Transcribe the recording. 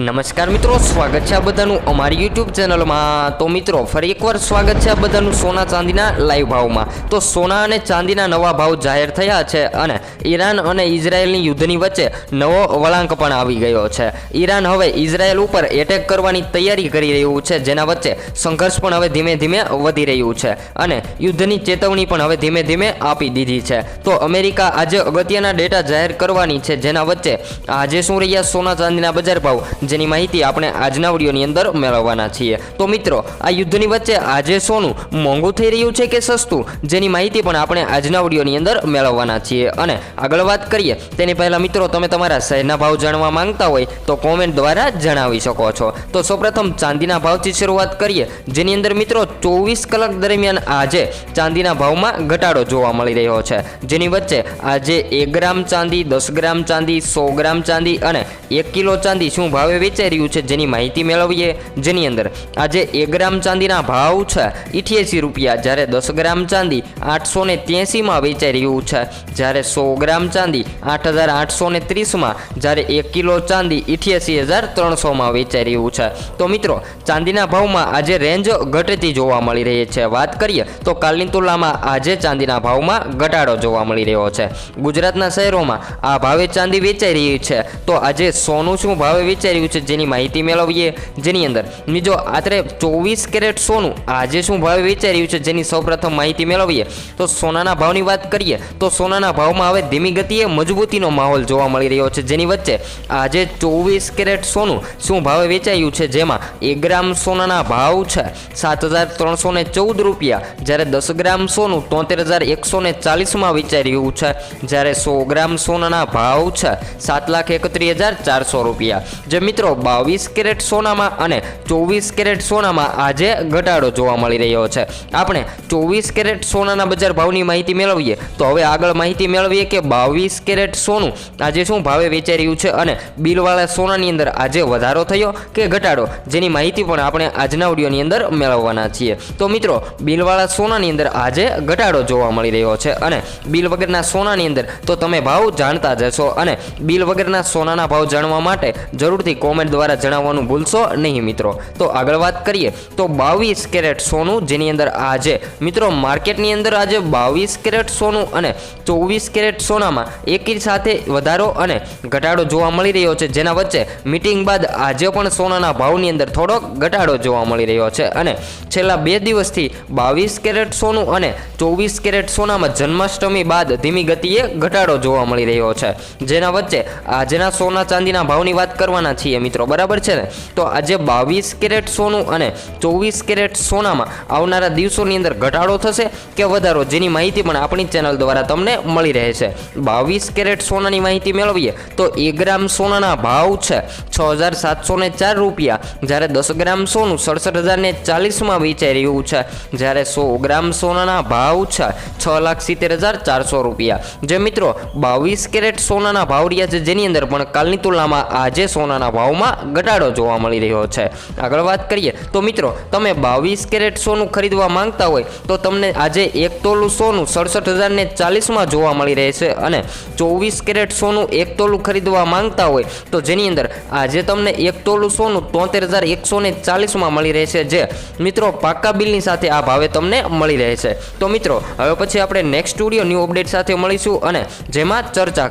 નમસ્કાર મિત્રો, સ્વાગત છે આ બધાનું અમારી યુટ્યુબ ચેનલમાં તો મિત્રો, ફરી એકવાર સ્વાગત છે આ બધાનું સોના ચાંદીના લાઈવ ભાવમાં. તો સોના અને ચાંદીના નવા ભાવ જાહેર થયા છે અને ઈરાન અને ઇઝરાયલની યુદ્ધની વચ્ચે નવો વળાંક પણ આવી ગયો છે. ઈરાન હવે ઇઝરાયલ ઉપર એટેક કરવાની તૈયારી કરી રહ્યું છે, જેના વચ્ચે સંઘર્ષ પણ હવે ધીમે ધીમે વધી રહ્યું છે અને યુદ્ધની ચેતવણી પણ હવે ધીમે ધીમે આપી દીધી છે. તો અમેરિકા આજે અગત્યના ડેટા જાહેર કરવાની છે, જેના વચ્ચે આજે શું રહ્યા સોના ચાંદીના બજાર ભાવ? જેની માહિતી આપણે આજના વિડીયોની અંદર મેળવવાના છીએ. તો મિત્રો, આ યુદ્ધની વચ્ચે આજે સોનું મોંઘું થઈ રહ્યું છે કે સસ્તું? જેની માહિતી પણ આપણે આજના વિડીયોની અંદર મેળવવાના છીએ. અને આગળ વાત કરીએ, તેની પહેલાં મિત્રો, તમે તમારા શહેરના ભાવ જાણવા માંગતા હોય તો કોમેન્ટ દ્વારા જણાવી શકો છો. તો સૌપ્રથમ ચાંદીના ભાવથી શરૂઆત કરીએ. જેની અંદર મિત્રો, ચોવીસ કલાક દરમિયાન આજે ચાંદીના ભાવમાં ઘટાડો જોવા મળી રહ્યો છે. જેની વચ્ચે આજે એક ગ્રામ ચાંદી, દસ ગ્રામ ચાંદી, સો ગ્રામ ચાંદી અને એક કિલો ચાંદી શું ભાવે વેચાઈ રહ્યું છે, જેની માહિતી મેળવીએ જેની અંદર આજે એક ગ્રામ ચાંદીના ભાવ છે, ઇઠ્યાસી રૂપિયા, જ્યારે દસ ગ્રામ ચાંદી આઠસો ને ત્યાસીમાં વેચાઈ રહ્યું છે, જ્યારે સો ગ્રામ ચાંદી આઠ હજાર આઠસો ને ત્રીસમાં, જ્યારે એક કિલો ચાંદી ઇઠ્યાસી હજાર ત્રણસોમાં વેચાઈ રહ્યું છે. તો મિત્રો, ચાંદીના ભાવમાં આજે રેન્જ ઘટતી જોવા મળી રહી છે. વાત કરીએ તો કાલની તુલનામાં આજે ચાંદીના ભાવમાં ઘટાડો જોવા મળી રહ્યો છે. ગુજરાતના શહેરોમાં આ ભાવે ચાંદી વેચાઈ રહી છે. તો આજે સોનું શું ભાવે વેચાઈ રહ્યું છે, જેની માહિતી મેળવીએ. જેની અંદર બીજો આશરે ચોવીસ કેરેટ સોનું આજે શું ભાવે વેચાઈ રહ્યું છે, જેની સૌપ્રથમ માહિતી મેળવીએ. તો સોનાના ભાવની વાત કરીએ, તો સોનાના ભાવમાં હવે ધીમી ગતિએ મજબૂતીનો માહોલ જોવા મળી રહ્યો છે. જેની વચ્ચે આજે ચોવીસ કેરેટ સોનું શું ભાવે વેચાયું છે, જેમાં એક ગ્રામ સોનાના ભાવ છે સાત હજાર ત્રણસો ને ચૌદ રૂપિયા, જ્યારે દસ ગ્રામ સોનું તોતેર હજાર એકસો ને ચાલીસમાં વેચાઈ રહ્યું છે, જ્યારે સો ગ્રામ સોનાના ભાવ છે સાત લાખ એકત્રીસ હજાર ચારસો રૂપિયા. જે મિત્રો, બાવીસ કેરેટ સોનામાં અને ચોવીસ કેરેટ સોનામાં આજે ઘટાડો જોવા મળી રહ્યો છે. આપણે ચોવીસ કેરેટ સોનાના બજાર ભાવની માહિતી મેળવીએ, તો હવે આગળ માહિતી મેળવીએ કે બાવીસ કેરેટ સોનું આજે શું ભાવે વેચાઈ રહ્યું છે અને બિલવાળા સોનાની અંદર આજે વધારો થયો કે ઘટાડો, જેની માહિતી પણ આપણે આજના વિડીયોની અંદર મેળવવાના છીએ. તો મિત્રો, બિલવાળા સોનાની અંદર આજે ઘટાડો જોવા મળી રહ્યો છે અને બિલ વગરના સોનાની અંદર તો તમે ભાવ જાણતા જશો અને બિલ વગરના સોનાના ભાવ જાણવા માટે જરૂરથી કોમેન્ટ દ્વારા જણાવવાનું ભૂલશો નહીં મિત્રો. તો આગળ વાત કરીએ, તો બાવીસ કેરેટ સોનું જેની અંદર આજે, મિત્રો માર્કેટની અંદર આજે બાવીસ કેરેટ સોનું અને ચોવીસ કેરેટ સોનામાં એકી સાથે વધારો અને ઘટાડો જોવા મળી રહ્યો છે. જેના વચ્ચે મિટિંગ બાદ આજે પણ સોનાના ભાવની અંદર થોડોક ઘટાડો જોવા મળી રહ્યો છે. અને છેલ્લા બે દિવસથી બાવીસ કેરેટ સોનું અને ચોવીસ કેરેટ સોનામાં જન્માષ્ટમી બાદ ધીમી ગતિએ ઘટાડો જોવા મળી રહ્યો છે. જેના વચ્ચે આજના સોના ચાંદીના ભાવની વાત કરવાના છીએ. મિત્રો, બરાબર છે ને? તો આજે બાવીસ કેરેટ સોનું અને ચોવીસ કેરેટ સોનામાં આવનારા દિવસોની અંદર ઘટાડો થશે કે વધારો? જેની માહિતી પણ આપણી ચેનલ દ્વારા તમને મળી રહે છે. બાવીસ કેરેટ સોનાની માહિતી મેળવીએ તો એક ગ્રામ સોનાના ભાવ છે છ હજાર સાતસો ચાર રૂપિયા. જ્યારે દસ ગ્રામ સોનું સડસઠ હજાર ને ચાલીસમાં વેચાઈ રહ્યું છે. જ્યારે સો ગ્રામ સોનાના ભાવ છે છ લાખ સિત્તેર હજાર ચારસો રૂપિયા. જે મિત્રો, બાવીસ કેરેટ સોનાના ભાવ રહ્યા છે, જેની અંદર પણ કાલની તુલનામાં આજે સોનાના ભાવમાં ઘટાડો જોવા મળી રહ્યો છે. આગળ વાત કરીએ, તો મિત્રો, તમે બાવીસ કેરેટ સોનું ખરીદવા માંગતા હોય, તો તમને આજે એક તોલું સોનું સડસઠ હજાર ને ચાલીસમાં જોવા મળી રહે છે અને ચોવીસ કેરેટ સોનું એક તોલું ખરીદવા માંગતા હોય, તો જેની અંદર આજે તમને એક તોલું સોનું તોતેર હજાર એકસો ને ચાલીસમાં મળી રહેશે જે મિત્રો પાક્કા બિલની સાથે આ ભાવે તમને મળી રહે છે. તો મિત્રો, હવે પછી આપણે નેક્સ્ટ સ્ટુડિયો ન્યૂ અપડેટ સાથે મળીશું અને જેમાં ચર્ચા